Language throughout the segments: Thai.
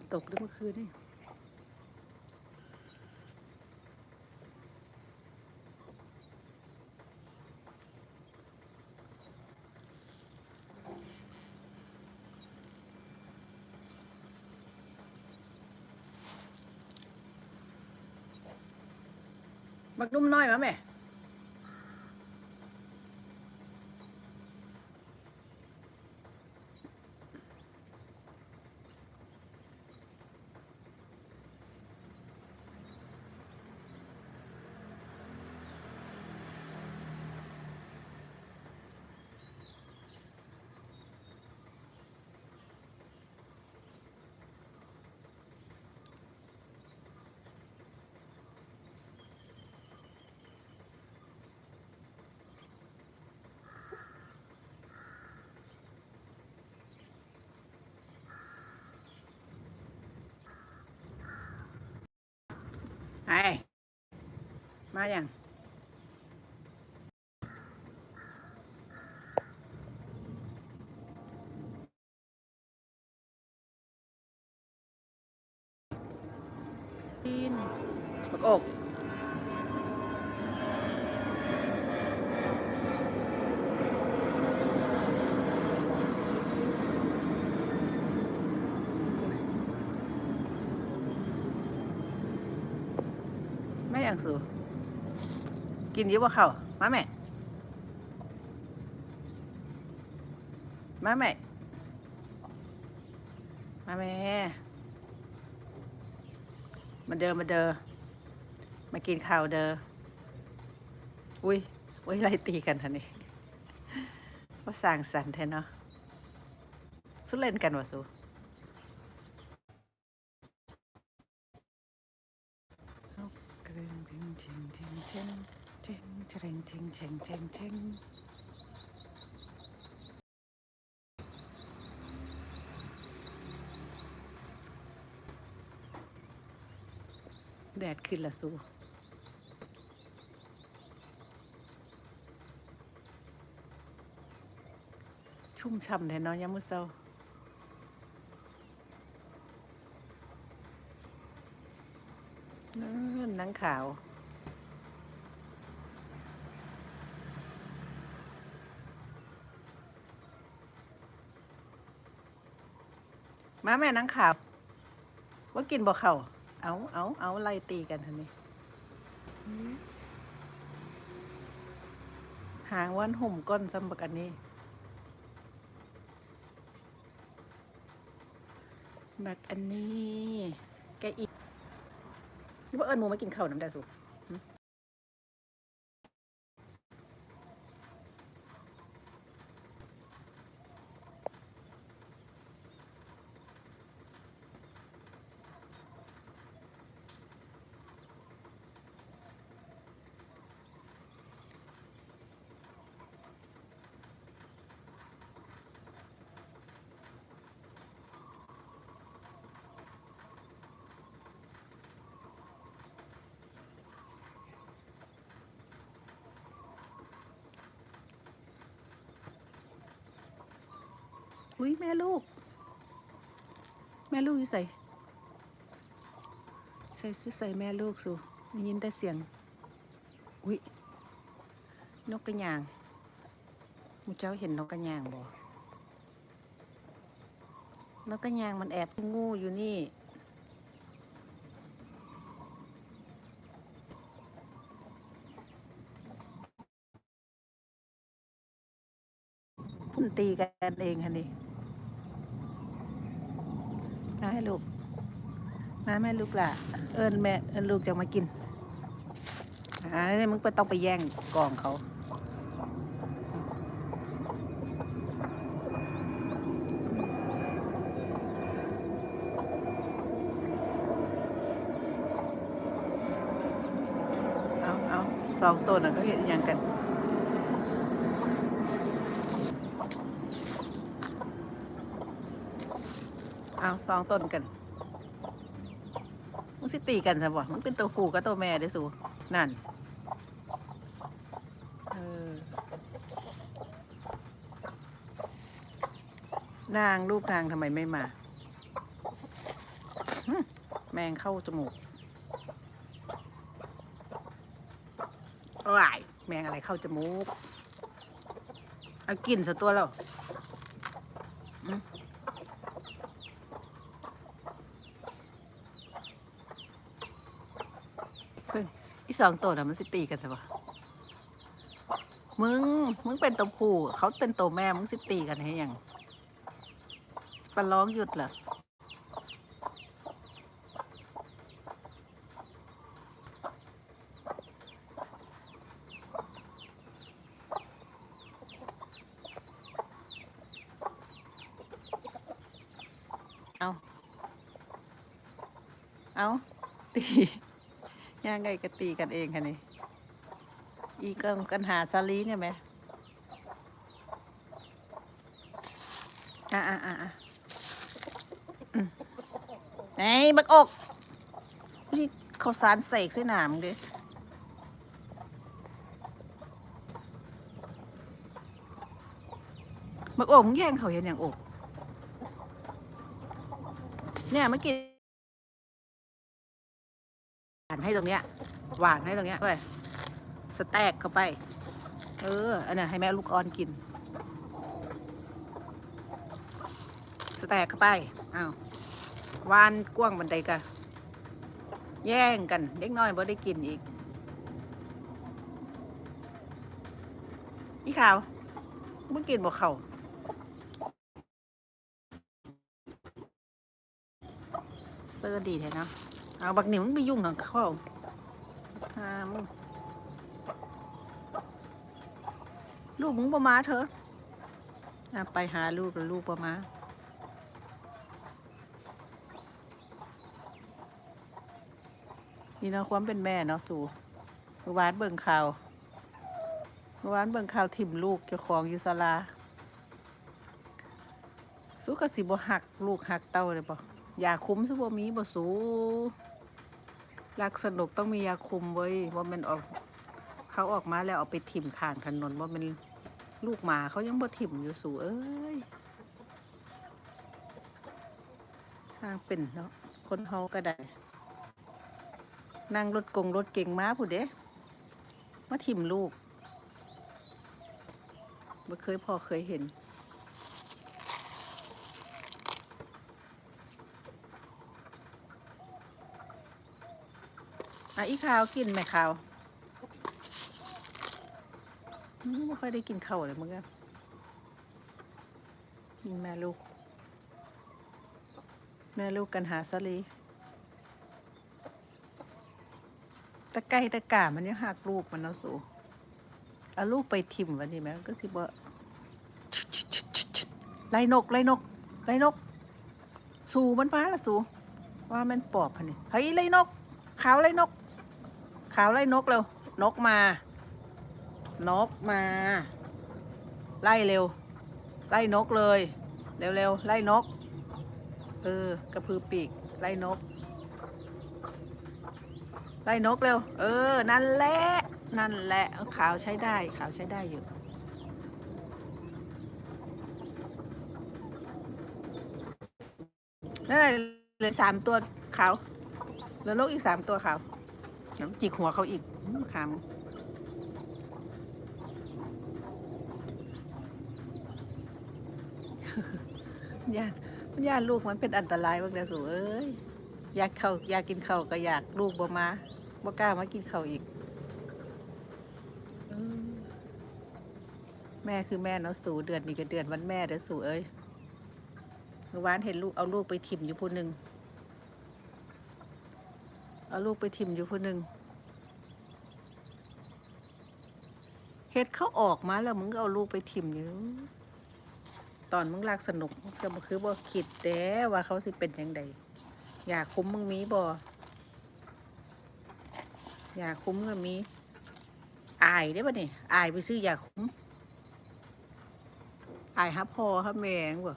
นตกด้วยเมื่อคืนนี่มักนุ่มน้อยมาแม่ ไอมาอย่างกินบักอก แม่อย่างสูกินเยอะกว่าเขามาแม่ มาแม่ มาแม่ มาเดินมาเดินมากินข้าวเด้ออุ้ยอุ้ยไล่ตีกันท่านี่ว่าสร้างสรรค์แท้เนาะสุเล่นกันวะสูเอากระเด้ง เด้งเด้งเด้งเด้งเด้งเด้งเด้งเด้งเด้งแดดขึ้นละสูชุ่มช่ำแท้เนาะยามมื้อเช้านั่นหนังขาว มาแม่นังขาว ว่ากินบ่เข้าเอาเอาเอาไล่ตีกันทันนี้หางวันหุ่มก้นซ้ำบักอันนี้บักอันนี้ แกอีกนี่ว่าเอิญมูมากินข้าวน้ำได้สุหึ อุ้ยแม่ลูก แม่ลูกอยู่ใส่ใส่สุดใส่แม่ลูกสูได้ยินแต่เสียง อุ้ยนกกระยางมูเจ้าเห็นนกกระยางบ่นกกระยางมันแอบงูอยู่นี่พุ่นตีกันเองค่ะนี่ มาให้ลูก มาแม่ลูกล่ะ เอิญแม่เอิญลูกจะมากินอ่าเนี่ยมึงไปต้องไปแย่งกล่องเขาเอาเอาสองตัวน่ะเขาเห็นยังกัน เอาสองต้นกันมันสิตีกันซะบ่มันเป็นตัวผู้กับตัวแม่เด้อสูนั่นเออนางลูกนางทำไมไม่มา แมงเข้าจมูกว้ายแมงอะไรเข้าจมูก เอากินสตัวแล้ว เพิ่งอีสองตัวน่ะมันสิตีกันใช่ปะมึง มึงเป็นตัวผู้ เขาเป็นตัวแม่ มึงสิตีกันให้ยังปลาร้องหยุดเหรอเอา เอา ตี ย่างไงก็ตีกันเองค่ะนี่ อีกังกันหาซาลีเนี่ยไหมอะอะอะอะอืมไหนบักอกนี่เขาวสารเสกใส่หนามดิบักอกมึงแย่งเขาเห็นอย่างอก เนี่ยเมื่อกี้หวาน ให้ตรงเนี้ย หวานให้ตรงเนี้ยไปสแต็กเข้าไป เออ อันนั้นให้แม่ลูกอ่อนกิน สแต็กเข้าไปอ้าวหวานกว้างบันไดกันแย่งกันเด็กน้อยบ่ได้กินอีกอีขาวเมื่อกินบ่เข่าเสื้อดีแท้เนาะ เอาบักหนิมงไปยุ่งกับเขาหามึงลูกมึงประมาเถอะไปหาลูกแล้วลูกประมานี่เนาะความเป็นแม่เนาะสู่เมื่อวานเบิ่งข่าวเมื่อวานเบิ่งข่าวทิ่มลูกเจ้าของอยู่ศาลาสู้กับสิบ่หักลูกหักเต้าเลยปะยาคุ้มซุบ่มีบ่สู รักสนุกต้องมียาคุมเว้ยว่ามันออก เขาออกมาแล้วเอาไปถิ่มข้างถนนว่ามันลูกหมาเขายังบ่ถิ่มอยู่สูเอ้ยทางเป็นเนาะคนเฮาก็ได้ นั่งรถกงรถเก่งมาผู้เด้มาถิ่มลูกบ่เคยพอเคยเห็น อะอีข้าวกินไหมข้าวไม่ค่อยได้กินข้าวเลยมึงอะกินแม่ลูก แม่ลูกกันหาสลีตะไก่ตะกามันยังหักลูกมันเนาะสูเอาลูกไปทิมวันนี้ไหมก็สิบ่ไล่นกไล่นกไล่นก สูมันมาละสูว่ามันปอบพันนี่เฮ้ยไล่นกขาวไล่นก ขาวไล่นกเร็ว นกมา นกมา ไล่เร็ว ไล่นกเลย เร็วๆ ไล่นก เออ กระพือปีก ไล่นก ไล่นกเร็ว เออ นั่นแหละ นั่นแหละเอาขาวใช้ได้ ขาวใช้ได้อยู่นั่นแหละเลยสามตัวขาวเหลือนกอีกสามตัวขาว น้ำจิกหัวเขาอีกอื้อคำย่านมันย่านลูกมันเป็นอันตรายมากเลยสูเอ้ยอยากเข้าอยากกินเข้าก็อยากลูกบ่มาบ่กล้ามากินเข้าอีกอแม่คือแม่เนาะสูเดือนนี้ก็เดือนวันแม่เด้อสูเอ้ยเมื่อวานเห็นลูกเอาลูกไปทิมอยู่ผู้หนึ่ง เอาลูกไปทิ่มอยู่ผู้หนึ่งเฮ็ดเขาออกมาแล้วมึงก็เอาลูกไปทิ่มอยู่ตอนมึงลากสนุกจะบ่คือบ่คิดแต่ว่าเขาสิเป็นยังไงอยากคุ้มมึงมีบ่อยากคุ้มก็มีอายได้ป่ะนี่อายไปซื้ออยากคุ้มอายฮับพอฮับแมงบ่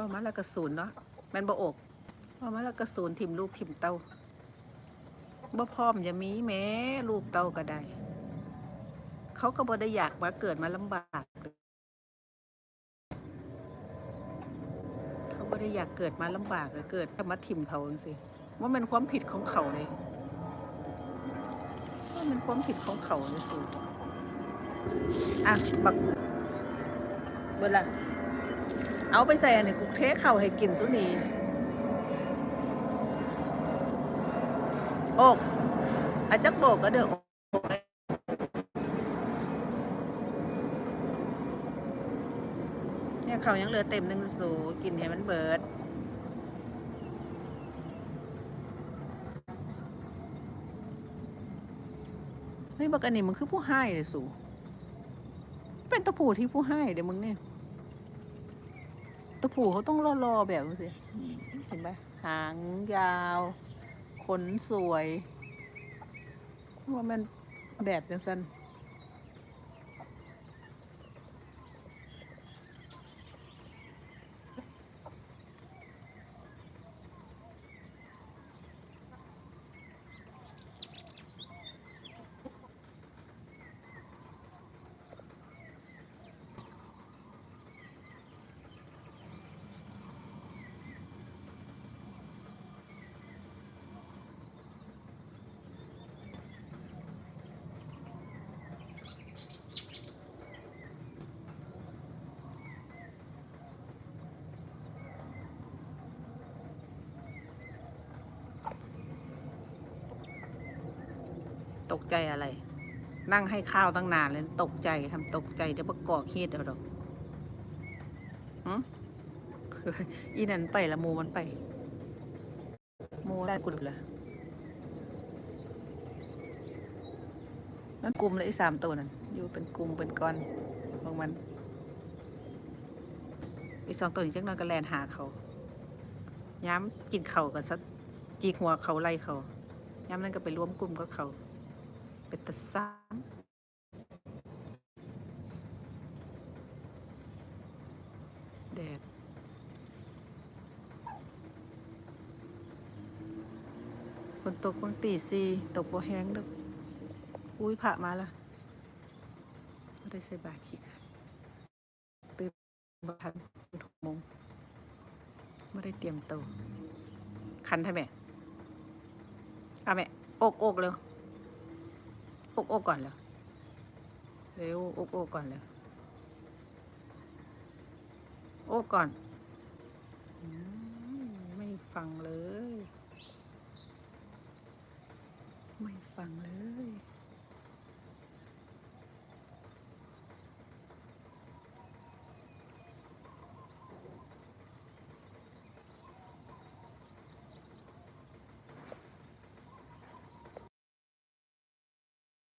ว่ามาแล้วกระสุนเนาะมันบ่อกว่ามาแล้วกระสุนทิมลูกทิมเต้าบ่พร้อมจะมีแม้ลูกเต้าก็ได้ เขาก็บ่ได้อยากมาเกิดมาลำบาก เขาบ่ได้อยากเกิดมาลำบากเลยเกิดมาทิมเขาจังสิว่ามันความผิดของเขาเลยว่ามันความผิดของเขาเลยสูอะบักเบิดละ เอาไปใส่อันนี้กูเทเข่าให้กินสุนีอกอาจักโบกก็เด้อโอกเนี่ยเขายังเหลือเต็มหนึ่งสูกินให้มันเบิดเฮ้ยบักอันนี้มึงคือผู้ให้เลยสูเป็นตะผูที่ผู้ให้เดี๋ยวมึงเนี่ย ตะผูเขาต้องรอๆแบบนี้สิเห็นไหมหางยาว ขนสวยว่ามันแบบจังสัน ตกใจอะไร นั่งให้ข้าวตั้งนานเลยตกใจทำตกใจเดี๋ยวประกอบเครียดเอาดอกหืมอีนันไปละหมูมันไปหมูได้กุดละนั่นกลุ่มเลยสามตัวนั่นอยู่เป็นกลุ่มเป็นก้อนของมันอีสองตัวนี้จังนอนก็แลนหาเขาย้ำกินเขากันสักจีกหัวเขาไล่เขาย้ำนั่นก็ไปร่วมกลุ่มกับเขา เป็นตะซ้ำแดดฝนตกบางตีซีตกบ่แห้งดอกอุ้ยผ่ามาละไม่ได้ใส่บาคิกตื่นบ่ทันหกโมงไม่ได้เตรียมตัวคันใช่ไหมเอาแม่อกอกเร็ว อกอกก่อนเลยเร็วอกอกก่อนเลยอกก่อน ไม่ฟังเลย ไม่ฟังเลย